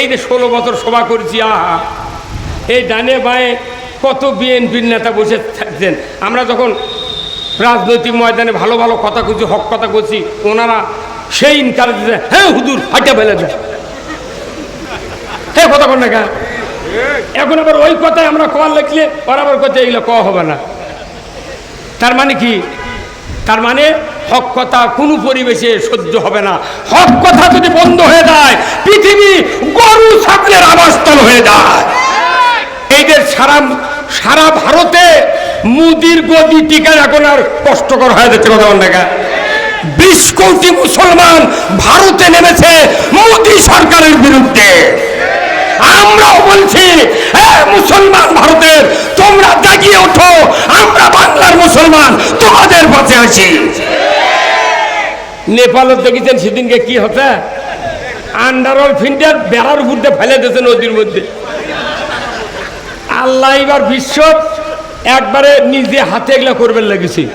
এই যে ষোলো বছর সভা করেছি, আহা। এই ডানে বাঁয়ে কত বিএনপির নেতা বসে থাকছেন। আমরা যখন রাজনৈতিক ময়দানে ভালো ভালো কথা কইছি, হক কথা করছি ওনারা সেই ইনকারেজ দিতে হ্যাঁ হুদুর হাইটা ফেলে দেয় হ্যাঁ কথা কোন না কেন? এখন আবার ওই কথায় আমরা কবার লিখলে, ওর আবার কথা এগুলো কওয়া হবে না। তার মানে কি? তার মানে হক কথা কোনো পরিবেশে সহ্য হবে না। হক কথা যদি বন্ধ হয়ে যায়, পৃথিবী গরু ছাগলের আবাসস্থল হয়ে যায়। এইদের সারা সারা ভারতে মুদির গদি টিকা এখন আর কষ্টকর হয়ে যাচ্ছে কথা দেখা বিশ কোটি মুসলমান ভারতে নেমেছে মোদী সরকারের বিরুদ্ধে। আমরাও বলছি মুসলমান ভারতের, তোমরা জাগিয়ে ওঠো, আমরা বাংলার মুসলমান তোমাদের পাশে আছি। নেপালত দেখেছেন সেদিনকে কি হচ্ছে? আন্ডারওয়াল ফিল্টার বেড়ার উপর ফেলে দিয়েছে নদীর মধ্যে। আল্লাহ এবার বিশ্ব একবারে নিজে হাতে এগুলো করবেন লেগেছি।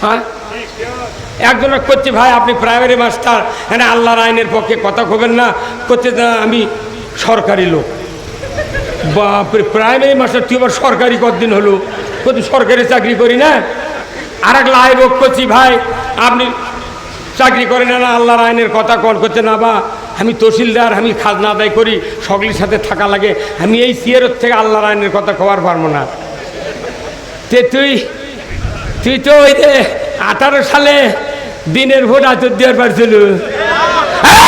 হ্যাঁ? একজন করছে, ভাই, আপনি প্রাইমারি মাস্টার হ্যাঁ আল্লাহর আইনের পক্ষে কথা কবেন না। করছে আমি সরকারি লোক। বাপরে প্রাইমারি মাস্টার তুই আবার সরকারি কতদিন হলো? কত সরকারি চাকরি করি না? আর এক লাই লোক করছি, ভাই, আপনি চাকরি করে না আল্লাহর আইনের কথা কল করছে, না বা আমি তহসিলদার, আমি খাজনা আদায় করি, সকলের সাথে থাকা লাগে, আমি এই সিয়ারত থেকে আল্লাহর আইনের কথা কবার পারব না। তে তুই তুই তো ওই যে আঠারো সালে দিনের ভোট আচর দেওয়ার পারছিল। এই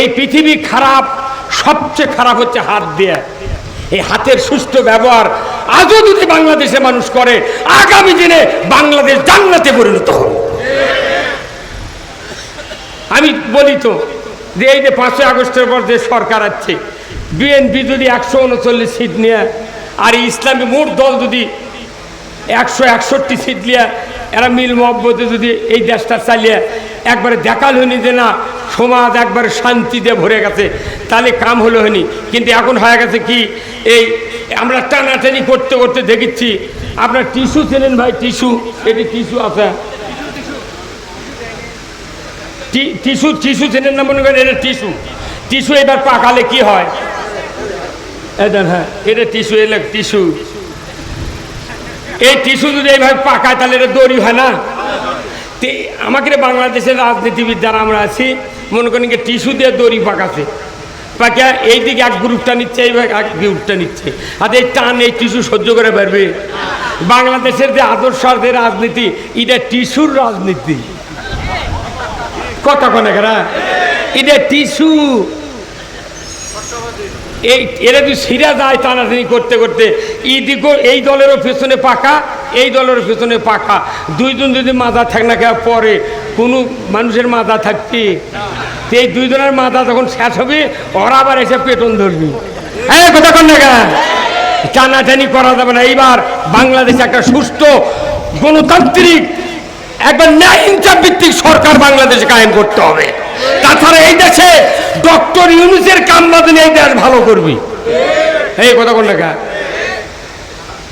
এই পৃথিবী খারাপ, সবচেয়ে খারাপ হচ্ছে হাত দিয়ে। এই হাতের সুস্থ ব্যবহার আজও যদি বাংলাদেশে মানুষ করে, আগামী দিনে বাংলাদেশ জান্নাতে পরিণত হবে। আমি বলি তো যে এই যে পাঁচই আগস্টের পর যে সরকার আছে বিএনপি যদি একশো উনচল্লিশ সিট নিয়ে, আর ইসলামী মোট দল যদি একশো একষট্টি সিট নিয়ে, এরা মিল মহব্বতে যদি এই দেশটা চালিয়ে, একবারে দেখাল হয়নি যে না সমাজ একবারে শান্তিতে ভরে গেছে। তাহলে কাম হলো হয়নি। কিন্তু এখন হয়ে গেছে কি? এই আমরা টানাটানি করতে করতে দেখেছি, আপনার টিস্যু চেনেন ভাই টিস্যু এটি টিস্যু আছে। টিস্যু টিস্যু চেনের না মনে করেন, এটা টিস্যু টিস্যু এবার পাকালে কি হয়? এটা হ্যাঁ এটা টিস্যু এলে টিস্যু এই টিস্যু যদি এইভাবে পাকায়, তাহলে এটা দড়ি হয় না? আমাকে বাংলাদেশের রাজনীতিবিদ যারা আমরা আছি মনে করেন কি, টিস্যু দিয়ে দড়ি পাকাছে। পাকা এইদিকে এক গ্রুপটা নিচ্ছে, এইভাবে এক গ্রুপটা নিচ্ছে। আর এই টান, এই টিস্যু সহ্য করে পারবে। বাংলাদেশের যে আদর্শ যে রাজনীতি, এটা টিস্যুর রাজনীতি। কথা কনে কেনা এটা টিস্যু। এই, এরা যদি সিরা যায়, টানাটানি করতে করতে এইদিকে এই দলেরও পেছনে পাকা এই দলের পেছনে পাকা। দুইজন যদি মাজা থাক না খাওয়া পরে। কোনো মানুষের মাজা থাকবে। তো এই দুইজনের মাজা যখন শেষ হবে, ওরা আবার এসে পেটন ধরবি। হ্যাঁ কথা কন না কেন? টানাটানি করা যাবে না। এইবার বাংলাদেশ একটা সুস্থ গণতান্ত্রিক, একবার ন্যায় ভিত্তিক সরকার বাংলাদেশে কায়েম করতে হবে। তাছাড়া এই দেশে ডক্টর ইউনুসের কাম বাদে এই দেশ ভালো করবি। এই কথা কোন?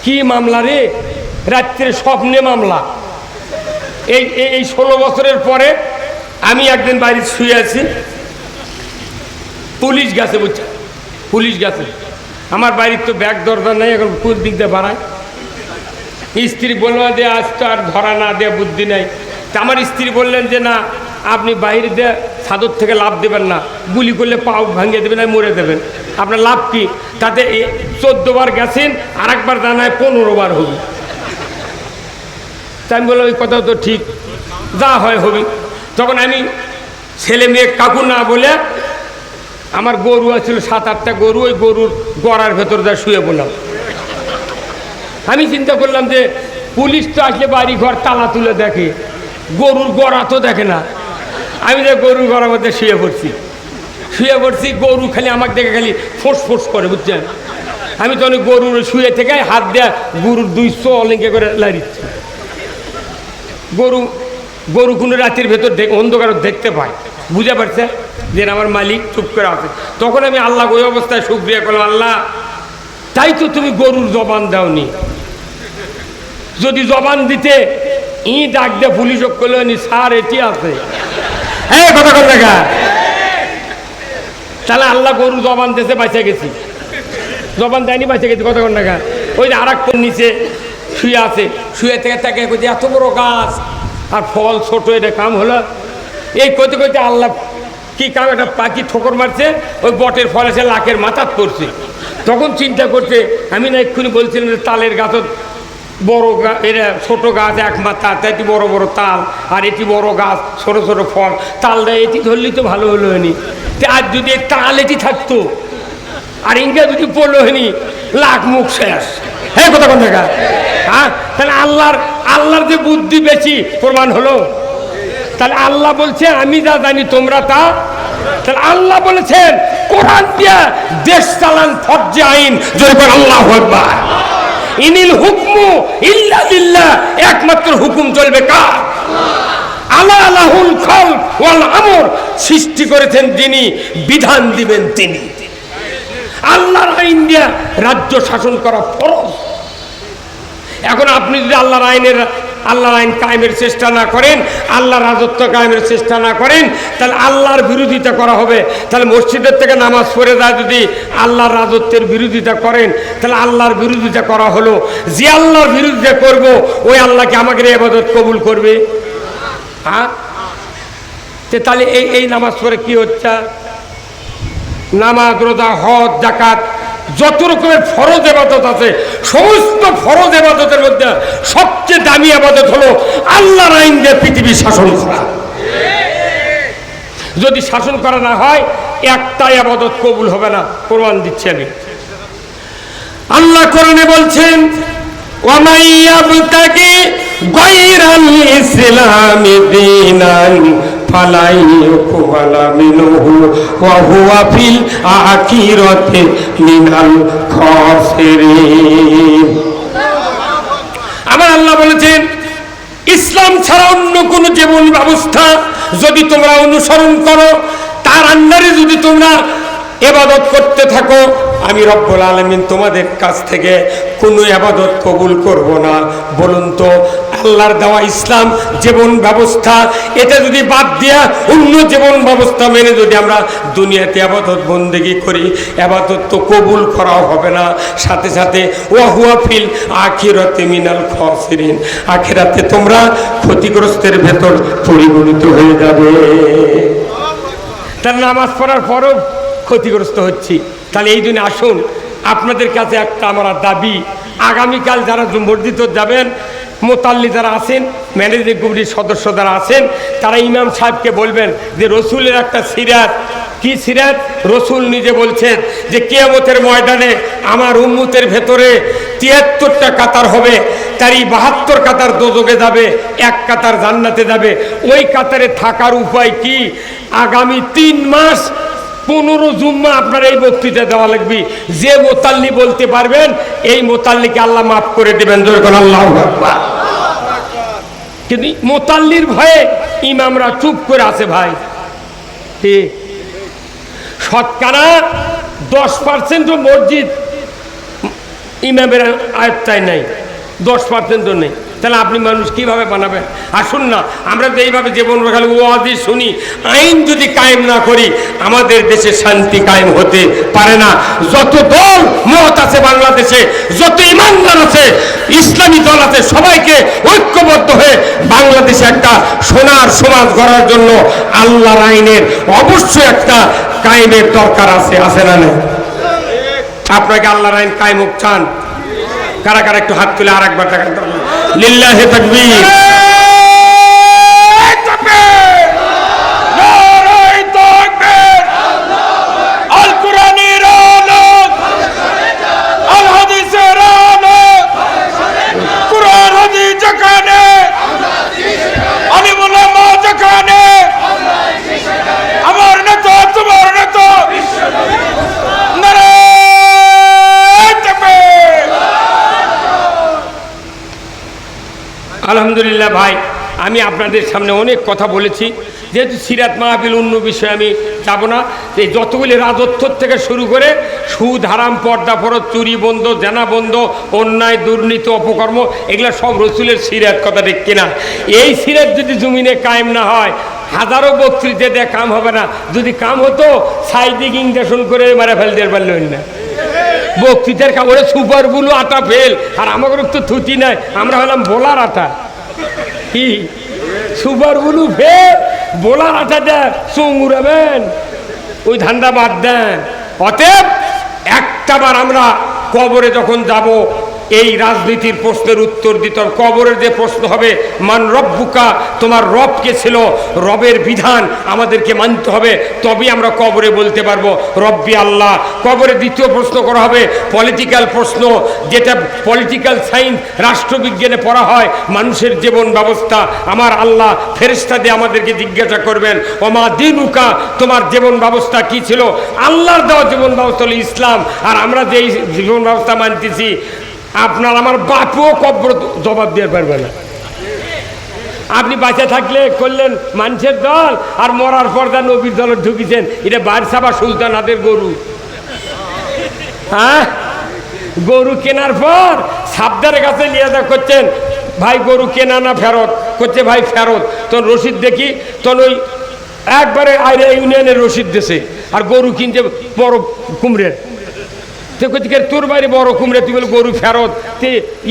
কি মামলা রে? রাত্রে স্বপ্নে মামলা। এই, এই- ষোলো বছরের পরে আমি একদিন বাড়ি শুয়ে আছি। পুলিশ গেছে বুঝছে পুলিশ গেছে। আমার বাড়ির তো ব্যাগ দরকার নাই, এখন কোন দিক দিয়ে বাড়ায়। স্ত্রী বলল যে, আজ তো আর ধরা না দেয়া বুদ্ধি নাই। তা আমার স্ত্রী বললেন যে, না, আপনি বাইরে দিয়ে ছাদর থেকে লাভ দেবেন না। গুলি করলে পাও ভাঙিয়ে দেবেন আর মরে দেবেন। আপনার লাভ কি? তাতে চোদ্দ বার গেছেন আর একবার জানায় পনেরো বার হবে তাই আমি বললাম, ওই কথা তো ঠিক। যা হয় হবে। তখন আমি ছেলে মেয়ে কাকু না বলে আমার গরু আছিল, সাত, আটটা গরু, ওই গরুর গড়ার ভেতর যা শুয়ে বললাম আমি চিন্তা করলাম যে, পুলিশ তো আসলে বাড়ি ঘর তালা তুলে দেখে, গরুর গড়া তো দেখে না। আমি যে গরুর গড়ার মধ্যে শুয়ে পড়ছি। শুয়ে পড়ছি, গরু খালি আমাকে দেখে খালি ফোঁস ফোঁস করে, বুঝছেন? আমি তখন ওই গরুর শুয়ে থেকে হাত দেয়া গরুর দুই চো অলিঙ্কে করে লাড়িচ্ছি গরু গরু কোনো রাতের ভেতর দেখ অন্ধকার দেখতে পায়। বুঝে পারছে? যে আমার মালিক চুপ করে আছে। তখন আমি আল্লাহ ওই অবস্থায় সুক্রিয়া করলাম, আল্লাহ, তাই তো তুমি গরুর জবান দাওনি। যদি জবান দিতে ই ডাক দিয়ে পুলিশ করল নি স্যার, এটি আছে। হ্যাঁ জায়গা তাহলে আল্লাহ গরু জবান দেশে বাঁচে গেছি। জবান দেয়নি বাঁচে গেছি কত কোন টাকা ওই যে আর নিচে শুয়ে আছে, শুয়ে থেকে তাকে কইছে, এত বড় গাছ। আর ফল ছোট, এটা কাম হলো। এই কইতে কইতে আল্লাহ কি কাম, একটা পাখি ঠোকর মারছে, ওই বটের ফল এসে লাখের মাথাত পড়ছে। তখন চিন্তা করছে, আমি না এক্ষুনি বলছিলাম যে তালের গাছত বড় এটা ছোট গাছ, এক মাথা এটি বড় বড় তাল, আর এটি বড় গাছ, ছোট ছোট ফল। তালটা এটি ধরলেই তো ভালো হলো হয়নি। তা আর যদি তাল এটি থাকতো, আর ইনকা যদি পড়ল হয়নি, লাখ মুখ শেষ। হ্যাঁ কথা কোন দেখা হ্যাঁ? তাহলে আল্লাহর আল্লাহর যে বুদ্ধি বেশি, প্রমাণ হলো। তাহলে আল্লাহ বলছে, আমি যা জানি তোমরা তা। তাহলে আল্লাহ বলেছেন, কোরআন দিয়া দেশ চালান ফর্জে আইন। করে আল্লাহ আকবার। ইনিল হুকমু ইল্লা বিল্লাহ, একমাত্র হুকুম চলবে কার? আলা আলাহুল খল ওয়াল আমর, সৃষ্টি করেছেন যিনি, বিধান দিবেন তিনি। আল্লাহর আইন দিয়া রাজ্য শাসন করা ফরজ। এখন আপনি যদি আল্লাহর আইনের, আল্লাহর আইন কায়েমের চেষ্টা না করেন, আল্লাহর রাজত্ব কায়েমের চেষ্টা না করেন, তাহলে আল্লাহর বিরোধিতা করা হবে। তাহলে মসজিদের থেকে নামাজ পড়ে যায় যদি আল্লাহর রাজত্বের বিরোধিতা করেন, তাহলে আল্লাহর বিরোধিতা করা হলো। যে আল্লাহর বিরোধিতা করব, ওই আল্লাহকে আমাকে এবাদত কবুল করবে? হ্যাঁ? তাহলে এই এই নামাজ পড়ে কি হচ্ছে? নামাজ, রোজা, হজ জাকাত যত রকমের ফরজ এবাদত আছে, সমস্ত ফরজ এবাদতের মধ্যে সবচেয়ে দামি আবাদত হলো আল্লাহর আইন দিয়ে পৃথিবী শাসন করা। যদি শাসন করা না হয়, একটাই আবাদত কবুল হবে না, প্রমাণ দিচ্ছি আমি। আল্লাহ কোরআনে বলছেন ওয়ামাইয়াবতাকে গায়রাল ইসলামি দীনান আমার আল্লাহ বলেছেন, ইসলাম ছাড়া অন্য কোন জীবন ব্যবস্থা যদি তোমরা অনুসরণ করো, তার আন্ডারে যদি তোমরা এবাদত করতে থাকো। আমি রব্বুল আলমিন তোমাদের কাছ থেকে কোনো আবাদত কবুল করব না। বলুন তো, আল্লাহর দেওয়া ইসলাম জীবন ব্যবস্থা, এটা যদি বাদ দিয়া অন্য জীবন ব্যবস্থা মেনে যদি আমরা দুনিয়াতে আবাদত বন্দেগি করি আবাদত তো কবুল করাও হবে না। সাথে সাথে ওয়াহুয়া ফিল আখিরাতে মিনাল খসিরিন, আখিরাতে তোমরা ক্ষতিগ্রস্তের ভেতর পরিগণিত হয়ে যাবে। তার নামাজ পড়ার পরও ক্ষতিগ্রস্ত হচ্ছি। তাহলে এই জন্য আসুন, আপনাদের কাছে একটা আমার দাবি। আগামীকাল যারা মসজিদ যাবেন, মোতাল্লি যারা আছেন, ম্যানেজিং কমিটির সদস্য যারা আছেন, তারা ইমাম সাহেবকে বলবেন যে, রসুলের একটা সিরাত। কি সিরাত? রসুল নিজে বলছেন যে, কেয়ামতের ময়দানে আমার উম্মুতের ভেতরে তিয়াত্তরটা কাতার হবে, তারই বাহাত্তর কাতার দোজকে যাবে, এক কাতার জান্নাতে যাবে। ওই কাতারে থাকার উপায় কি? আগামী তিন মাস পনেরো জুম্মা আপনার এই বক্তৃতা দেওয়া লাগবে। যে মোতাল্লি বলতে পারবেন, এই মোতাল্লিকে আল্লাহ মাফ করে দেবেন আল্লাহ কিন্তু মোতাল্লির ভয়ে ইমামরা চুপ করে আছে ভাই। শতকরা দশ পার্সেন্টও মসজিদ ইমামের আয়ত্তায় নেই, দশ পার্সেন্টও নেই। তাহলে আপনি মানুষ কীভাবে বানাবেন? আসুন না, আমরা তো এইভাবে জীবন খালি ওয়াজি শুনি। আইন যদি কায়েম না করি, আমাদের দেশে শান্তি কায়েম হতে পারে না। যত দল মত আছে বাংলাদেশে, যত ইমানদার আছে, ইসলামী দল আছে, সবাইকে ঐক্যবদ্ধ হয়ে বাংলাদেশে একটা সোনার সমাজ গড়ার জন্য আল্লাহর আইনের অবশ্যই একটা কায়েমের দরকার আছে আছে না নেই? আপনাকে আল্লাহর আইন কায়েম চান। কারা কারা একটু হাত তুলে আর একবার দেখান লিল্লাহে তাকবীর আল কোরআনের আলোক আল হাদিসের আলোক কোরআন হাদিস যেখানে আমি বললাম মা যেখানে আমার নেতা তোমার নেতা নারায়ণ তাকবীর আলহামদুলিল্লাহ ভাই, আমি আপনাদের সামনে অনেক কথা বলেছি। যেহেতু সিরাত মাহফিল অন্য বিষয়ে আমি যাব না এই যতগুলি রাজত্বর থেকে শুরু করে সুদ, হারাম, পর্দা ফরত চুরি, বন্ধ, জেনা বন্ধ, অন্যায়, দুর্নীতি, অপকর্ম, এগুলো সব রসুলের সিরাত কথা ঠিক কিনা? এই সিরাত যদি জমিনে কায়েম না হয়, হাজারো বক্তৃতা দিয়ে কাম হবে না। যদি কাম হতো, সাইদিক ইঞ্জেকশন করে মারা ফেলতে পারলেন না। বক্তৃতার কাপড়ে সুপার বুলু আটা ফেল। আর আমাদের তো থুতি নাই। আমরা হলাম বোলার আটা কি? Super blue fail. বোলার আটা দেন। চুঙুরাবেন ওই ধান্দা বাদ দেন। অতএব একটাবার আমরা কবরে যখন যাব এই রাজনীতির প্রশ্নের উত্তর দিত কবরের যে প্রশ্ন হবে, মান রব্বুকা? তোমার রবকে ছিল? রবের বিধান আমাদেরকে মানতে হবে। তবেই আমরা কবরে বলতে পারব, রব্বি আল্লাহ। কবরে দ্বিতীয় প্রশ্ন করা হবে, পলিটিক্যাল প্রশ্ন। যেটা পলিটিক্যাল সায়েন্স রাষ্ট্রবিজ্ঞানে পড়া হয়, মানুষের জীবন ব্যবস্থা। আমার আল্লাহ ফেরেস্তা দিয়ে আমাদেরকে জিজ্ঞাসা করবেন, ওমা দিনুকা? তোমার জীবন ব্যবস্থা কি ছিল? আল্লাহর দেওয়া জীবন ব্যবস্থা হলো ইসলাম। আর আমরা যে জীবন ব্যবস্থা মানতেছি আপনার আমার বাপও কব্র জবাব দিয়ে পারবে না। আপনি বাঁচা থাকলে করলেন মানুষের দল, আর মরার পর যা নবীর দলে ঢুকিছেন, এটা বারসাবা সুলতানাদের গরু। হ্যাঁ? গরু কেনার পর সাবদারের কাছে নিয়ে যা করছেন, ভাই, গরু কেনা না ফেরত? করছে, ভাই, ফেরত। তখন রসিদ দেখি, তখন ওই একবারে আইরে ইউনিয়নের রসিদ দেশে আর গরু কিনছে বড় কুমড়ের। তো তোর বাইরে বড় কুমড়ে, তুই বলে গরু ফেরত।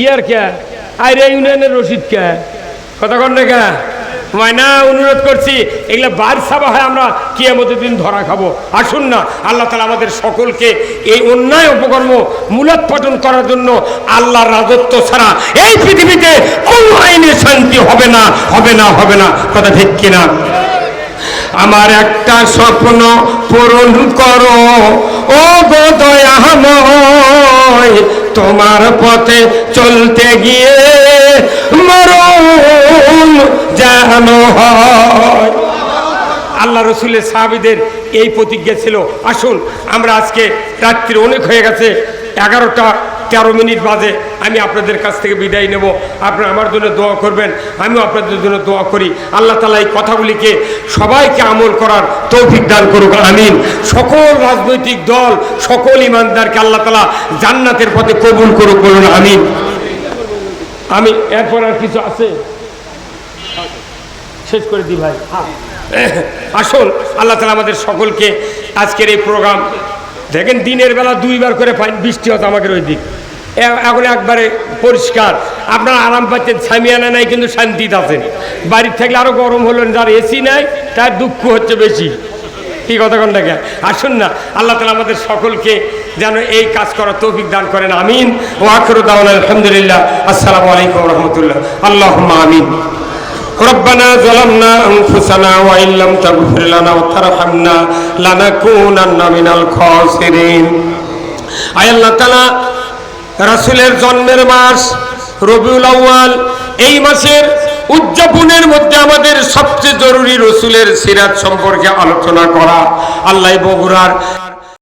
ইয়ার কে? আইরে ইউনিয়নের রশিদ কে? কথা কন রে কে? মায়না অনুরোধ করছি, এগুলো বার সাবা হয় আমরা কিয়ামতের দিন ধরা খাব। আসুন না, আল্লাহ তালা আমাদের সকলকে এই অন্যায় উপকর্ম মূলোৎপাটন করার জন্য আল্লাহর রাজত্ব ছাড়া এই পৃথিবীতে কোনো আইনে শান্তি হবে না হবে না হবে না। কথা ঠিক কিনা? আমার একটা স্বপ্ন পূরণ করো। ও গো তোমার পথে চলতে গিয়ে মরণ যেন হয়। আল্লাহ রসুলের সাহাবিদের এই প্রতিজ্ঞা ছিল। আসুন, আমরা আজকে রাত্রি অনেক হয়ে গেছে, এগারোটা তেরো মিনিট বাজে। আমি আপনাদের কাছ থেকে বিদায় নেব। আপনারা আমার জন্য দোয়া করবেন, আমিও আপনাদের জন্য দোয়া করি। আল্লাহ তালা এই কথাগুলিকে সবাইকে আমল করার তৌফিক দান করুক, আমিন। সকল রাজনৈতিক দল, সকল ইমানদারকে আল্লাহ তালা জান্নাতের পথে কবুল করুক বলুন, আমিন। আমি এরপর আর কিছু আছে? শেষ করে দিই ভাই। আসুন আল্লাহ তালা আমাদের সকলকে আজকের এই প্রোগ্রাম, দেখেন দিনের বেলা দুইবার করে পানি বৃষ্টি হতো আমাদের ওই দিক। এখন একবারে পরিষ্কার আপনারা আরাম পাচ্ছেন সামিয়ানা নাই কিন্তু শান্তিতে আছেন বাড়ির থাকলে আরও গরম হলো যার এসি নাই তার দুঃখ হচ্ছে বেশি কি কথা কোনটাকে আসুন না আল্লাহ তালা আমাদের সকলকে যেন এই কাজ করার তৌফিক দান করেন আমিন ও আখরুদ আলহামদুলিল্লাহ আসসালামু আলাইকুম রহমতুল্লাহ আল্লাহ আমিন ربنا ظلمنا أنفسنا وإن لم تغفر لنا وترحمنا لنكونن من الخاسرين আয় আল্লাহ তালা রাসুলের জন্মের মাস রবিউল আউয়াল, এই মাসের উদযাপনের মধ্যে আমাদের সবচেয়ে জরুরি রসুলের সিরাত সম্পর্কে আলোচনা করা। আল্লাহ বগুড়ার